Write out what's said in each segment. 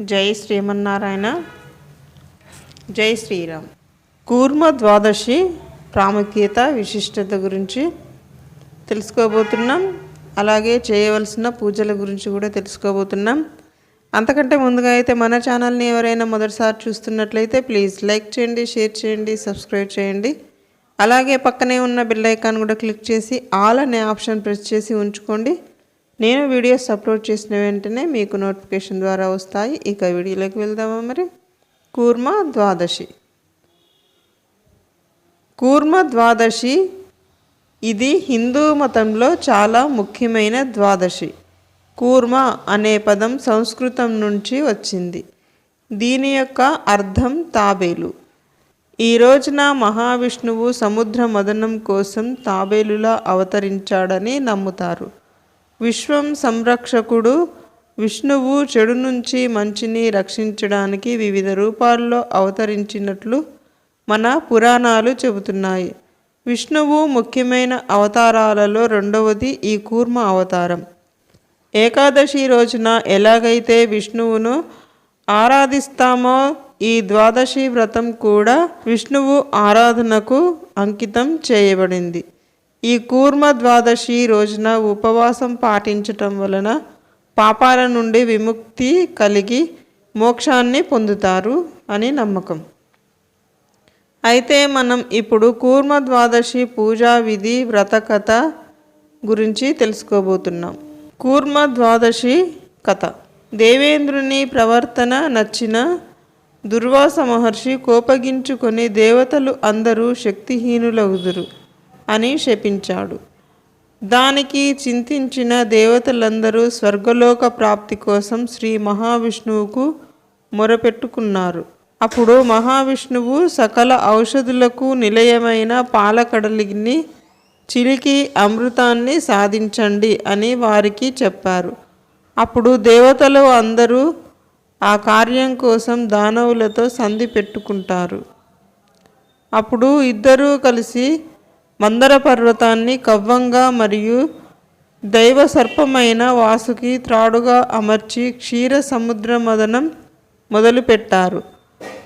జై శ్రీమన్నారాయణ. జై శ్రీరామ్. కూర్మ ద్వాదశి ప్రాముఖ్యత విశిష్టత గురించి తెలుసుకోబోతున్నాం. అలాగే చేయవలసిన పూజల గురించి కూడా తెలుసుకోబోతున్నాం. అంతకంటే ముందుగా అయితే మన ఛానల్ని ఎవరైనా మొదటిసారి చూస్తున్నట్లయితే ప్లీజ్ లైక్ చేయండి షేర్ చేయండి సబ్స్క్రైబ్ చేయండి. అలాగే పక్కనే ఉన్న బెల్ ఐకాన్ కూడా క్లిక్ చేసి ఆల్ అనే ఆప్షన్ ప్రెస్ చేసి ఉంచుకోండి. నేను వీడియోస్ అప్లోడ్ చేసిన వెంటనే మీకు నోటిఫికేషన్ ద్వారా వస్తాయి. ఇక వీడియోలోకి వెళ్దామా మరి? కూర్మ ద్వాదశి. కూర్మ ద్వాదశి ఇది హిందూ మతంలో చాలా ముఖ్యమైన ద్వాదశి. కూర్మ అనే పదం సంస్కృతం నుంచి వచ్చింది. దీని యొక్క అర్థం తాబేలు. ఈ రోజున మహావిష్ణువు సముద్ర మదనం కోసం తాబేలులా అవతరించాడని నమ్ముతారు. విశ్వం సంరక్షకుడు. విష్ణువు చెడు నుంచి మంచిని రక్షించడానికి వివిధ రూపాల్లో అవతరించినట్లు మన పురాణాలు చెబుతున్నాయి. విష్ణువు ముఖ్యమైన అవతారాలలో రెండవది ఈ కూర్మ అవతారం. ఏకాదశి రోజున ఎలాగైతే విష్ణువును ఆరాధిస్తామో ఈ ద్వాదశి వ్రతం కూడా విష్ణువు ఆరాధనకు అంకితం చేయబడింది. ఈ కూర్మ ద్వాదశి రోజున ఉపవాసం పాటించటం వలన పాపాల నుండి విముక్తి కలిగి మోక్షాన్ని పొందుతారు అని నమ్మకం. అయితే మనం ఇప్పుడు కూర్మ ద్వాదశి పూజా విధి వ్రత కథ గురించి తెలుసుకోబోతున్నాం. కూర్మ ద్వాదశి కథ. దేవేంద్రుని ప్రవర్తన నచ్చిన దుర్వాస మహర్షి కోపగించుకొని దేవతలు అందరూ శక్తిహీనులగుదురు. అని శపించాడు. దానికి చింతించిన దేవతలందరూ స్వర్గలోక ప్రాప్తి కోసం శ్రీ మహావిష్ణువుకు మొరపెట్టుకున్నారు. అప్పుడు మహావిష్ణువు సకల ఔషధులకు నిలయమైన పాలకడలిని చిలికి అమృతాన్ని సాధించండి అని వారికి చెప్పారు. అప్పుడు దేవతలు అందరూ ఆ కార్యం కోసం దానవులతో సంధి పెట్టుకుంటారు. అప్పుడు ఇద్దరూ కలిసి మందర పర్వతాన్ని కవ్వంగా మరియు దైవ సర్పమైన వాసుకి త్రాడుగా అమర్చి క్షీర సముద్ర మదనం మొదలుపెట్టారు.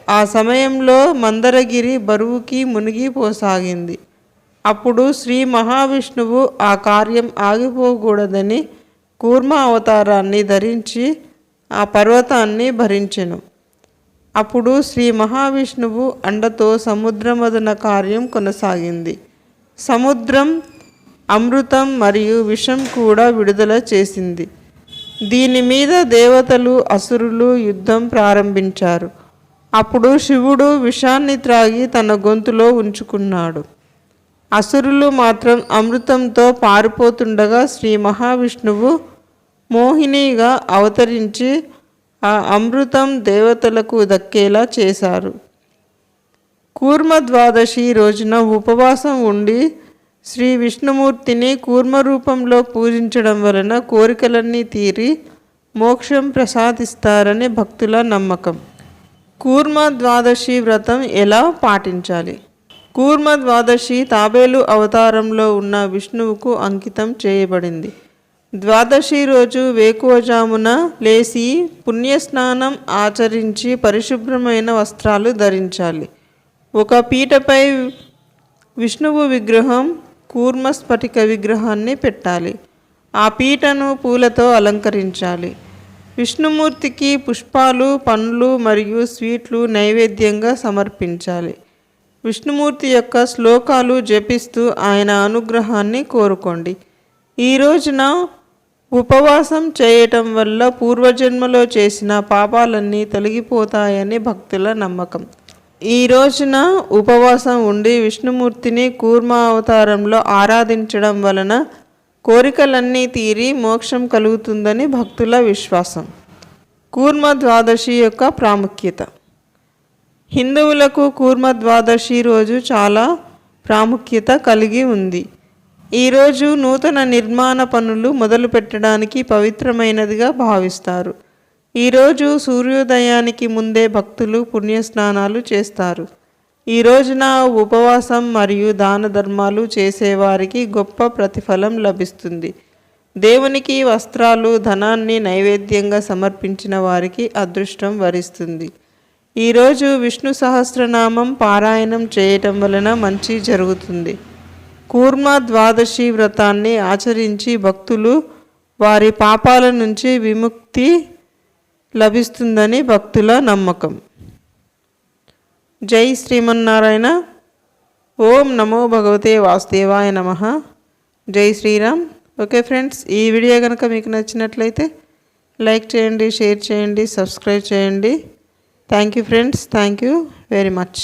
ఆ సమయంలో మందరగిరి బరువుకి మునిగిపోసాగింది అప్పుడు శ్రీ మహావిష్ణువు ఆ కార్యం ఆగిపోకూడదని కూర్మ అవతారాన్ని ధరించి ఆ పర్వతాన్ని భరించెను. అప్పుడు శ్రీ మహావిష్ణువు అండతో సముద్రమదన కార్యం కొనసాగింది. సముద్రం అమృతం మరియు విషం కూడా విడుదల చేసింది. దీని మీద దేవతలు అసురులు యుద్ధం ప్రారంభించారు. అప్పుడు శివుడు విషాన్ని త్రాగి తన గొంతులో ఉంచుకున్నాడు. అసురులు మాత్రం అమృతంతో పారిపోతుండగా శ్రీ మహావిష్ణువు మోహినిగా అవతరించి ఆ అమృతం దేవతలకు దక్కేలా చేశారు. కూర్మ ద్వాదశి రోజున ఉపవాసం ఉండి శ్రీ విష్ణుమూర్తిని కూర్మ రూపంలో పూజించడం వలన కోరికలన్నీ తీరి మోక్షం ప్రసాదిస్తారని భక్తుల నమ్మకం. కూర్మ ద్వాదశి వ్రతం ఎలా పాటించాలి? కూర్మ ద్వాదశి తాబేలు అవతారంలో ఉన్న విష్ణువుకు అంకితం చేయబడింది. ద్వాదశి రోజు వేకువజామున లేచి పుణ్యస్నానం ఆచరించి పరిశుభ్రమైన వస్త్రాలు ధరించాలి. ఒక పీటపై విష్ణువు విగ్రహం కూర్మ స్ఫటిక విగ్రహాన్ని పెట్టాలి. ఆ పీటను పూలతో అలంకరించాలి. విష్ణుమూర్తికి పుష్పాలు పండ్లు మరియు స్వీట్లు నైవేద్యంగా సమర్పించాలి. విష్ణుమూర్తి యొక్క శ్లోకాలు జపిస్తూ ఆయన అనుగ్రహాన్ని కోరుకోండి. ఈ రోజున ఉపవాసం చేయటం వల్ల పూర్వజన్మలో చేసిన పాపాలన్నీ తొలగిపోతాయని భక్తుల నమ్మకం. ఈ రోజున ఉపవాసం ఉండి విష్ణుమూర్తిని కూర్మ అవతారంలో ఆరాధించడం వలన కోరికలన్నీ తీరి మోక్షం కలుగుతుందని భక్తుల విశ్వాసం. కూర్మ ద్వాదశి యొక్క ప్రాముఖ్యత. హిందువులకు కూర్మ ద్వాదశి రోజు చాలా ప్రాముఖ్యత కలిగి ఉంది. ఈరోజు నూతన నిర్మాణ పనులు మొదలు పెట్టడానికి పవిత్రమైనదిగా భావిస్తారు. ఈరోజు సూర్యోదయానికి ముందే భక్తులు పుణ్యస్నానాలు చేస్తారు. ఈ రోజున ఉపవాసం మరియు దాన ధర్మాలు చేసేవారికి గొప్ప ప్రతిఫలం లభిస్తుంది. దేవునికి వస్త్రాలు ధనాన్ని నైవేద్యంగా సమర్పించిన వారికి అదృష్టం వరిస్తుంది. ఈరోజు విష్ణు సహస్రనామం పారాయణం చేయటం వలన మంచి జరుగుతుంది. కూర్మ ద్వాదశి వ్రతాన్ని ఆచరించి భక్తులు వారి పాపాల నుంచి విముక్తి లభిస్తుందని భక్తుల నమ్మకం. జై శ్రీమన్నారాయణ. ఓం నమో భగవతే వాసుదేవాయ నమ. జై శ్రీరామ్. ఓకే ఫ్రెండ్స్ ఈ వీడియో కనుక మీకు నచ్చినట్లయితే లైక్ చేయండి షేర్ చేయండి సబ్స్క్రైబ్ చేయండి. Thank you friends thank you very much.